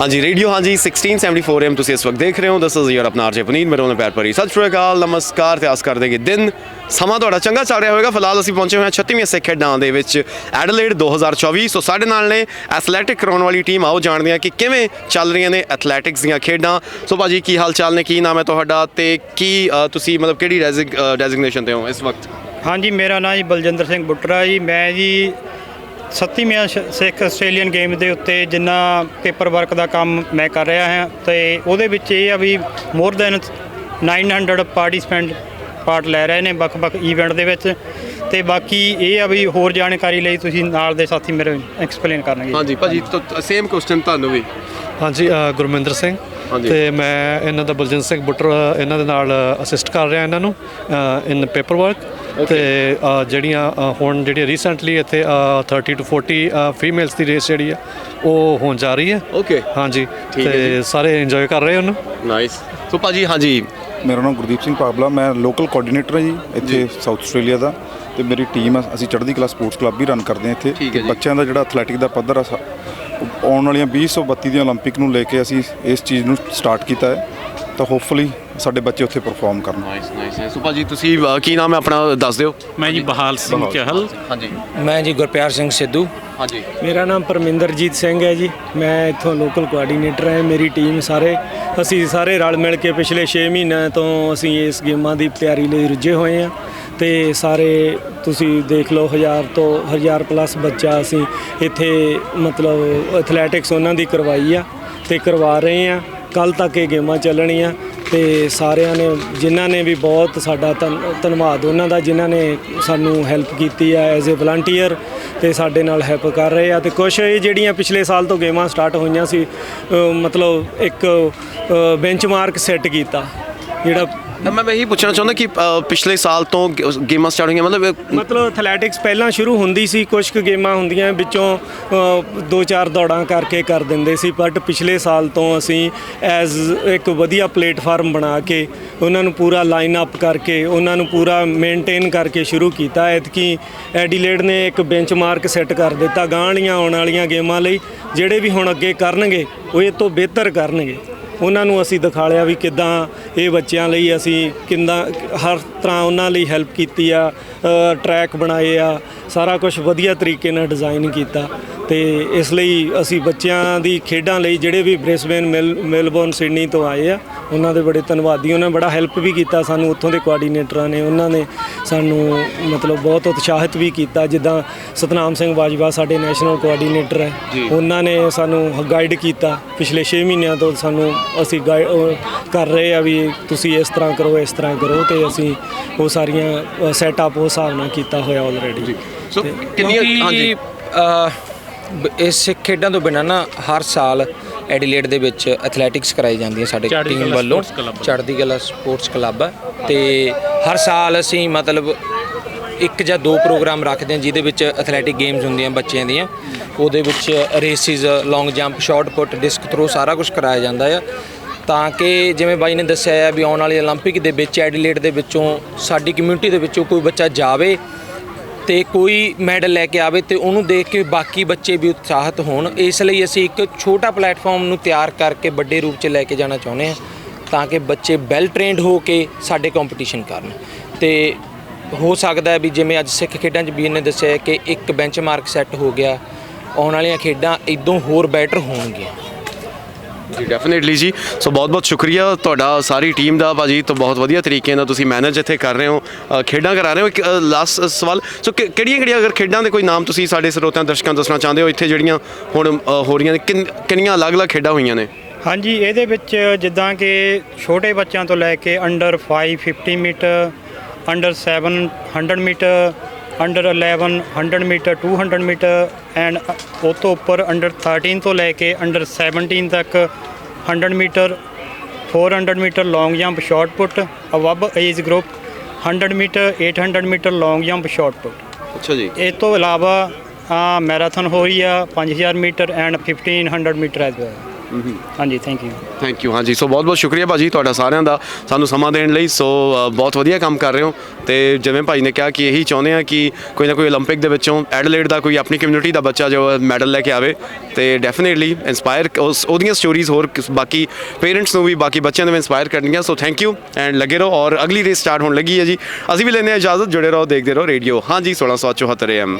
ਹਾਂਜੀ ਰੇਡੀਓ ਹਾਂਜੀ 1674 ਐਮ ਤੁਸੀਂ ਇਸ ਵਕਤ ਦੇਖ ਰਹੇ ਹੋ ਦਿਸ ਇਜ਼ ਯਰ ਆਪਣਾ ਆਰਜੇ ਪਨੀਰ ਮੇਰੇ ਵੱਲੋਂ ਪਿਆਰ ਭਰੀ ਸਤਿ ਸ਼੍ਰੀ ਅਕਾਲ ਨਮਸਕਾਰ ਤੇ ਆਸ ਕਰਦੇ ਕਿ ਦਿਨ ਸਮਾਂ ਤੁਹਾਡਾ ਚੰਗਾ ਚੱਲ ਰਿਹਾ ਹੋਵੇਗਾ। ਫਿਲਹਾਲ ਅਸੀਂ ਪਹੁੰਚੇ ਹੋਏ ਹਾਂ 36ਵੀਂ ਸਿੱਖ ਖੇਡਾਂ ਦੇ ਵਿੱਚ ਐਡਲੇਡ 2024 ਸੋ ਸਾਡੇ ਨਾਲ ਨੇ ਐਥਲੈਟਿਕ ਕਰਾਉਣ ਵਾਲੀ ਟੀਮ ਆਓ ਜਾਣਦੇ ਹਾਂ ਕਿ ਕਿਵੇਂ ਚੱਲ ਰਹੀਆਂ ਨੇ ਐਥਲੈਟਿਕਸ ਦੀਆਂ ਖੇਡਾਂ। ਸੋ ਭਾਜੀ ਕੀ ਹਾਲ ਚਾਲ ਨੇ ਕੀ ਨਾਮ ਹੈ ਤੁਹਾਡਾ ਤੇ ਕੀ ਅ, ਤੁਸੀਂ ਮਤਲਬ ਕਿਹੜੀ ਡੈਜ਼ਿਗਨੇਸ਼ਨ ਤੇ ਹੋ ਇਸ ਵਕਤ? ਹਾਂਜੀ ਮੇਰਾ ਨਾਮ ਜੀ ਬਲਜਿੰਦਰ ਸਿੰਘ ਬੁੱਟਰਾ ਜੀ ਮੈਂ ਜੀ 37ਵੀਂ ਸ਼- ਸਿੱਖ ਆਸਟ੍ਰੇਲੀਅਨ ਗੇਮ ਦੇ ਉੱਤੇ ਜਿੰਨਾ ਪੇਪਰ ਵਰਕ ਦਾ ਕੰਮ ਮੈਂ ਕਰ ਰਿਹਾ ਹਾਂ ਤੇ ਉਹਦੇ ਵਿੱਚ ਇਹ ਆ ਵੀ ਮੋਰ ਦੈਨ 900 ਪਾਰਟਿਸਪੈਂਟ ਪਾਰਟ ਲੈ ਰਹੇ ਨੇ ਵੱਖ-ਵੱਖ ਇਵੈਂਟ ਦੇ ਵਿੱਚ ਤੇ ਬਾਕੀ ਇਹ ਆ ਵੀ ਹੋਰ ਜਾਣਕਾਰੀ ਲਈ ਤੁਸੀਂ ਨਾਲ ਦੇ ਸਾਥੀ ਮੇਰੇ ਐਕਸਪਲੇਨ ਕਰਨਗੇ। ਹਾਂਜੀ ਭਾਜੀ ਸੇਮ ਕੁਐਸਚਨ ਤੁਹਾਨੂੰ ਵੀ। ਹਾਂਜੀ ਗੁਰਮਿੰਦਰ ਸਿੰਘ। ਤੇ ਮੈਂ ਇਹਨਾਂ ਦਾ ਬਲਜਿੰਦਰ ਸਿੰਘ ਬੁੱਟਰ ਇਹਨਾਂ ਦੇ ਨਾਲ ਅਸਿਸਟ ਕਰ ਰਿਹਾ ਇਹਨਾਂ ਨੂੰ ਇਨ ਪੇਪਰ ਵਰਕ ਤੇ ਅ, ਜਿਹੜੀਆਂ ਅ, ਹੁਣ ਜਿਹੜੀ ਰੀਸੈਂਟਲੀ ਇੱਥੇ ਅ, 30 ਟੂ 40 ਫੀਮੇਲਸ ਦੀ ਰੇਸ ਜਿਹੜੀ ਆ ਉਹ ਹੋਣ ਜਾ ਰਹੀ ਹੈ ਓਕੇ ਹਾਂਜੀ ਠੀਕ ਹੈ ਤੇ ਸਾਰੇ ਇੰਜੋਏ ਕਰ ਰਹੇ ਉਹਨੂੰ ਨਾਈਸ ਸੋ ਭਾਜੀ ਹਾਂਜੀ ਮੇਰਾ ਨਾਮ ਗੁਰਦੀਪ ਸਿੰਘ ਪਾਬਲਾ ਮੈਂ ਲੋਕਲ ਕੋਆਰਡੀਨੇਟਰ ਹਾਂ ਜੀ ਇੱਥੇ ਸਾਊਥ ਆਸਟ੍ਰੇਲੀਆ ਦਾ ਤੇ ਮੇਰੀ ਟੀਮ ਆ ਅਸੀਂ ਚੜ੍ਹਦੀ ਕਲਾ ਸਪੋਰਟਸ ਕਲੱਬ ਵੀ ਰਨ ਕਰਦੇ ਹਾਂ ਇੱਥੇ ਠੀਕ ਹੈ ਜੀ। ਬੱਚਿਆਂ ਦਾ ਜਿਹੜਾ ਐਥਲੈਟਿਕ ਦਾ ਪੱਧਰ ਆ ਸਾ- ਉਹ ਆਉਣ ਵਾਲੀਆਂ 2032 ਦੀਆਂ 올림픽 ਨੂੰ ਲੈ ਕੇ ਅਸੀਂ ਇਸ ਚੀਜ਼ ਨੂੰ ਸਟਾਰਟ ਕੀਤਾ ਹੈ ਤਾਂ ਹੋਪਫੁਲੀ ਸਾਡੇ ਬੱਚੇ ਉੱਥੇ ਪਰਫਾਰਮ ਕਰਨ। ਨਾਈਸ ਨਾਈਸ ਸੋ ਭਾਜੀ ਤੁਸੀਂ ਅ, ਕੀ ਨਾਮ ਹੈ ਆਪਣਾ? ਦੱਸ ਦਿਓ। ਮੈਂ ਜੀ ਬਹਾਲ ਸਿੰਘ ਚਹਿਲ। ਹਾਂਜੀ। ਮੈਂ ਜੀ ਗੁਰਪਿਆਰ ਸਿੰਘ ਸਿੱਧੂ। ਹਾਂਜੀ। ਮੇਰਾ ਨਾਮ ਪਰਮਿੰਦਰਜੀਤ ਸਿੰਘ ਹੈ ਜੀ। ਮੈਂ ਇੱਥੋਂ ਲੋਕਲ ਕੋਆਰਡੀਨੇਟਰ ਹਾਂ। ਮੇਰੀ ਟੀਮ ਸਾਰੇ ਅਸੀਂ ਸਾਰੇ ਰਲ ਮਿਲ ਕੇ ਪਿਛਲੇ 6 ਮਹੀਨਿਆਂ ਤੋਂ ਅਸੀਂ ਇਸ ਗੇਮਾਂ ਦੀ ਤਿਆਰੀ ਲਈ ਰੁੱਝੇ ਹੋਏ ਹਾਂ। ਤੇ ਸਾਰੇ ਤੁਸੀਂ ਦੇਖ ਲਓ ਹਜ਼ਾਰ ਤੋਂ ਹਜ਼ਾਰ ਪਲੱਸ ਬੱਚਾ ਅਸੀਂ ਇੱਥੇ ਮਤਲਬ ਐਥਲੈਟਿਕਸ ਉਹਨਾਂ ਦੀ ਕਰਵਾਈ ਆ ਤੇ ਕਰਵਾ ਰਹੇ ਆ ਕੱਲ ਤੱਕ ਇਹ ਗੇਮਾਂ ਚੱਲਣੀਆਂ ਤੇ ਸਾਰਿਆਂ ਨੇ, ਜਿਨ੍ਹਾਂ ਨੇ ਵੀ ਬਹੁਤ ਸਾਡਾ ਧੰਨ- ਧੰਨਵਾਦ, ਉਹਨਾਂ ਦਾ ਜਿਨ੍ਹਾਂ ਨੇ ਸਾਨੂੰ ਹੈਲਪ ਕੀਤੀ ਆ ਐਜ਼ ਅ ਵਲੰਟੀਅਰ ਤੇ ਸਾਡੇ ਨਾਲ ਹੈਲਪ ਕਰ ਰਹੇ ਆ ਤੇ ਕੁਝ ਇਹ ਜਿਹੜੀਆਂ ਪਿਛਲੇ ਸਾਲ ਤੋਂ ਗੇਮਾਂ ਸਟਾਰਟ ਹੋਈਆਂ ਸੀ ਮਤਲਬ ਇੱਕ ਬੈਂਚਮਾਰਕ ਸੈੱਟ ਕੀਤਾ, ਜਿਹੜਾ ਮੈਂ ਮੈਂ ਇਹੀ ਪੁੱਛਣਾ ਚਾਹੁੰਦਾ ਕਿ ਅ, ਪਿਛਲੇ ਸਾਲ ਤੋਂ ਗੇ- ਗੇਮਾਂ ਸਟਾਰਟ ਹੋਈਆਂ ਮਤਲਬ ਮਤਲਬ ਐਥਲੈਟਿਕਸ ਪਹਿਲਾਂ ਸ਼ੁਰੂ ਹੁੰਦੀ ਸੀ ਕੁਝ ਕੁ ਗੇਮਾਂ ਹੁੰਦੀਆਂ ਵਿੱਚੋਂ ਅ, ਦੋ ਚਾਰ ਦੌੜਾਂ ਕਰਕੇ ਕਰ ਦਿੰਦੇ ਸੀ ਬਟ ਪਿਛਲੇ ਸਾਲ ਤੋਂ ਅਸੀਂ ਐਜ਼ ਇੱਕ ਵਧੀਆ ਪਲੇਟਫਾਰਮ ਬਣਾ ਕੇ ਉਹਨਾਂ ਨੂੰ ਪੂਰਾ ਲਾਈਨ ਅਪ ਕਰਕੇ ਉਹਨਾਂ ਨੂੰ ਪੂਰਾ ਮੇਨਟੇਨ ਕਰਕੇ ਸ਼ੁਰੂ ਕੀਤਾ। ਐਤਕੀ ਐਡੀਲੇਡ ਨੇ ਇੱਕ ਬੈਂਚਮਾਰਕ ਸੈੱਟ ਕਰ ਦਿੱਤਾ ਗਾਂਹ ਵਾਲੀਆਂ ਆਉਣ ਵਾਲੀਆਂ ਗੇਮਾਂ ਲਈ ਜਿਹੜੇ ਵੀ ਹੁਣ ਅੱਗੇ ਕਰਨਗੇ ਉਹ ਇਹ ਤੋਂ ਬਿਹਤਰ ਕਰਨਗੇ। ਉਹਨਾਂ ਨੂੰ ਅਸੀਂ ਦਿਖਾਲਿਆ ਵੀ ਕਿਦਾਂ ਇਹ ਬੱਚਿਆਂ ਲਈ ਅਸੀਂ ਕਿੰਦਾਂ ਹਰ ਤਰ੍ਹਾਂ ਉਹਨਾਂ ਲਈ ਹੈਲਪ ਕੀਤੀ ਆ ਟਰੈਕ ਬਣਾਏ ਆ, ਸਾਰਾ ਕੁਝ ਵਧੀਆ ਤਰੀਕੇ ਨਾਲ ਡਿਜ਼ਾਈਨ ਕੀਤਾ। ਤੇ ਇਸ ਲਈ ਅਸੀਂ ਬੱਚਿਆਂ ਦੀ ਖੇਡਾਂ ਲਈ ਜਿਹੜੇ ਵੀ ਬ੍ਰਿਸਬੇਨ ਮੈਲ ਮੈਲਬੌਰਨ ਸਿਡਨੀ ਤੋਂ ਆਏ ਆ ਉਹਨਾਂ ਦੇ ਬੜੇ ਧੰਨਵਾਦੀ ਉਹਨਾਂ ਨੇ ਬੜਾ ਹੈਲਪ ਵੀ ਕੀਤਾ ਸਾਨੂੰ ਉੱਥੋਂ ਦੇ ਕੋਆਰਡੀਨੇਟਰਾਂ ਨੇ ਉਹਨਾਂ ਨੇ ਸਾਨੂੰ ਮਤਲਬ ਬਹੁਤ ਉਤਸ਼ਾਹਿਤ ਵੀ ਕੀਤਾ। ਜਿੱਦਾਂ ਸਤਨਾਮ ਸਿੰਘ ਬਾਜਵਾ ਸਾਡੇ ਨੈਸ਼ਨਲ ਕੋਆਰਡੀਨੇਟਰ ਹੈ ਉਹਨਾਂ ਨੇ ਸਾਨੂੰ ਗਾਈਡ ਕੀਤਾ। ਪਿਛਲੇ 6 ਮਹੀਨਿਆਂ ਤੋਂ ਸਾਨੂੰ ਅਸੀਂ ਗਾਈ- ਉਹ ਕਰ ਰਹੇ ਆ ਵੀ ਤੁਸੀਂ ਇਸ ਤਰ੍ਹਾਂ ਕਰੋ ਇਸ ਤਰ੍ਹਾਂ ਕਰੋ ਤੇ ਅਸੀਂ ਉਹ ਸਾਰੀਆਂ ਸੈਟਅਪ ਉਸ ਹਿਸਾਬ ਨਾਲ ਕੀਤਾ ਹੋਇਆ ਆਲਰੇਡੀ ਸੋ ਕਿੰਨੀਆਂ ਹਾਂਜੀ। ਕਿਉਂਕਿ ਅ, ਬ- ਇਸ ਖੇਡਾਂ ਤੋਂ ਬਿਨਾਂ ਨਾ ਹਰ ਸਾਲ ਐਡੀਲੇਡ ਦੇ ਵਿੱਚ ਐਥਲੈਟਿਕਸ ਕਰਾਈ ਜਾਂਦੀ ਹੈ ਸਾਡੇ ਚੜ੍ਹਦੀ ਟੀਮ ਕਲਾ ਵੱਲੋਂ ਸਪੋਰਟਸ ਕਲੱਬ। ਚੜ੍ਹਦੀ ਕਲਾ ਸਪੋਰਟਸ ਕਲੱਬ ਹੈ ਤੇ ਹਰ ਸਾਲ ਅਸੀਂ ਮਤਲਬ ਇੱਕ ਜਾਂ ਦੋ ਪ੍ਰੋਗਰਾਮ ਰੱਖਦੇ ਹਾਂ ਜਿਹਦੇ ਵਿੱਚ ਐਥਲੈਟਿਕ ਗੇਮਸ ਹੁੰਦੀਆਂ ਬੱਚਿਆਂ ਦੀਆਂ ਉਹਦੇ ਵਿੱਚ races long jump shot put disc throw ਸਾਰਾ ਕੁਝ ਕਰਾਇਆ ਜਾਂਦਾ ਆ ਤਾਂ ਕਿ ਜਿਵੇਂ ਬਾਈ ਨੇ ਦੱਸਿਆ ਹੈ ਵੀ ਆਉਣ ਵਾਲੀ 올림픽 ਦੇ ਵਿੱਚ ਐਡੀਲੇਡ ਦੇ ਵਿੱਚੋਂ ਸਾਡੀ ਕਮਿਊਨਿਟੀ ਦੇ ਵਿੱਚੋਂ ਕੋਈ ਬੱਚਾ ਜਾਵੇ ਤੇ ਕੋਈ ਮੈਡਲ ਲੈ ਕੇ ਆਵੇ ਤੇ ਉਹਨੂੰ ਦੇਖ ਕੇ ਬਾਕੀ ਬੱਚੇ ਵੀ ਉਤਸ਼ਾਹਿਤ ਹੋਣ। ਇਸ ਲਈ ਅਸੀਂ ਇੱਕ ਛੋਟਾ ਪਲੇਟਫਾਰਮ ਨੂੰ ਤਿਆਰ ਕਰਕੇ ਵੱਡੇ ਰੂਪ 'ਚ ਲੈ ਕੇ ਜਾਣਾ ਚਾਹੁੰਦੇ ਹਾਂ ਤਾਂ ਕਿ ਬੱਚੇ ਵੈਲ ਟ੍ਰੇਨਡ ਹੋ ਕੇ ਸਾਡੇ ਕੰਪੀਟੀਸ਼ਨ ਕਰਨ। ਤੇ ਹੋ ਸਕਦਾ ਹੈ ਵੀ ਜਿਵੇਂ ਅੱਜ ਸਿੱਖ ਖੇਡਾਂ 'ਚ ਵੀਰ ਨੇ ਦੱਸਿਆ ਕਿ ਇੱਕ ਬੈਂਚਮਾਰਕ ਸੈੱਟ ਹੋ ਗਿਆ, ਆਉਣ ਵਾਲੀਆਂ ਖੇਡਾਂ ਇਦੋਂ ਹੋਰ ਬੈਟਰ ਹੋਣਗੀਆਂ। ਜੀ ਡੈਫੀਨਿਟਲੀ ਜੀ ਸੋ ਬਹੁਤ ਬਹੁਤ ਸ਼ੁਕਰੀਆ ਤੁਹਾਡਾ ਸਾਰੀ ਟੀਮ ਦਾ ਭਾਜੀ ਤੋਂ ਬਹੁਤ ਵਧੀਆ ਤਰੀਕੇ ਨਾਲ ਤੁਸੀਂ ਮੈਨੇਜ ਇੱਥੇ ਕਰ ਰਹੇ ਹੋ ਅ, ਖੇਡਾਂ ਕਰਾ ਰਹੇ ਹੋ ਇੱਕ ਲਾਸਟ ਸਵਾਲ ਸੋ ਕਿਹੜੀਆਂ ਕਿਹੜੀਆਂ ਅਗਰ ਖੇਡਾਂ ਦੇ ਕੋਈ ਨਾਮ ਤੁਸੀਂ ਸਾਡੇ ਸਰੋਤਿਆਂ ਦਰਸ਼ਕਾਂ ਨੂੰ ਦੱਸਣਾ ਚਾਹੁੰਦੇ ਹੋ ਇੱਥੇ ਜਿਹੜੀਆਂ ਹੁਣ ਅ, ਹੋ ਰਹੀਆਂ ਨੇ ਕਿੰਨ- ਕਿੰਨੀਆਂ ਅਲੱਗ-ਅਲੱਗ ਖੇਡਾਂ ਹੋਈਆਂ ਨੇ ਹਾਂਜੀ ਇਹਦੇ ਵਿੱਚ ਜਿੱਦਾਂ ਕਿ ਛੋਟੇ ਬੱਚਿਆਂ ਤੋਂ ਲੈ ਕੇ under 5 50 metre under 7 100 metre under 11 100 metre 200 metre and ਉਹ ਤੋਂ ਉੱਪਰ ਅੰਡਰ 13 ਤੋਂ ਲੈ ਕੇ ਅੰਡਰ 17 ਤੱਕ 100 metre 400 metre long jump shot put above age group 100 metre 800 metre long jump shot put ਅੱਛਾ ਜੀ। ਇਹ ਤੋਂ ਇਲਾਵਾ ਮੈਰਾਥਨ ਹੋ ਰਹੀ ਆ 5000 metre and 1500 metre as well ਹਾਂਜੀ ਥੈਂਕ ਯੂ ਥੈਂਕ ਯੂ ਹਾਂਜੀ ਸੋ ਬਹੁਤ ਬਹੁਤ ਸ਼ੁਕਰੀਆ ਭਾਜੀ ਤੁਹਾਡਾ ਸਾਰਿਆਂ ਦਾ ਸਾਨੂੰ ਸਮਾਂ ਦੇਣ ਲਈ ਸੋ ਅ, ਬਹੁਤ ਵਧੀਆ ਕੰਮ ਕਰ ਰਹੇ ਹੋ ਤੇ ਜਿਵੇਂ ਭਾਈ ਨੇ ਕਿਹਾ ਕਿ ਇਹੀ ਚਾਹੁੰਦੇ ਆ ਕਿ ਕੋਈ ਨਾ ਕੋਈ 올림픽 ਦੇ ਵਿੱਚੋਂ ਐਡਲੇਡ ਦਾ ਕੋਈ ਆਪਣੀ ਕਮਿਊਨਿਟੀ ਦਾ ਬੱਚਾ ਜੋ ਮੈਡਲ ਲੈ ਕੇ ਆਵੇ ਤੇ ਡੈਫੀਨਿਟਲੀ ਇਨਸਪਾਇਰ ਉਸ ਉਹਦੀਆਂ ਸਟੋਰੀਜ਼ ਹੋਰ ਕਿਸ- ਬਾਕੀ ਪੇਰੈਂਟਸ ਨੂੰ ਵੀ ਬਾਕੀ ਬੱਚਿਆਂ ਨੂੰ ਵੀ ਇਨਸਪਾਇਰ ਕਰਨਗੀਆਂ ਸੋ ਥੈਂਕ ਯੂ ਐਂਡ ਲੱਗੇ ਰਹੋ ਔਰ ਅਗਲੀ ਰੇਸ ਸਟਾਰਟ ਹੋਣ ਲੱਗੀ ਹੈ ਜੀ ਅਸੀਂ ਵੀ ਲੈਂਦੇ ਹਾਂ ਇਜਾਜ਼ਤ ਜੁੜੇ ਰਹੋ ਦੇਖਦੇ ਰਹੋ ਰੇਡੀਓ ਹਾਂਜੀ 1674 AM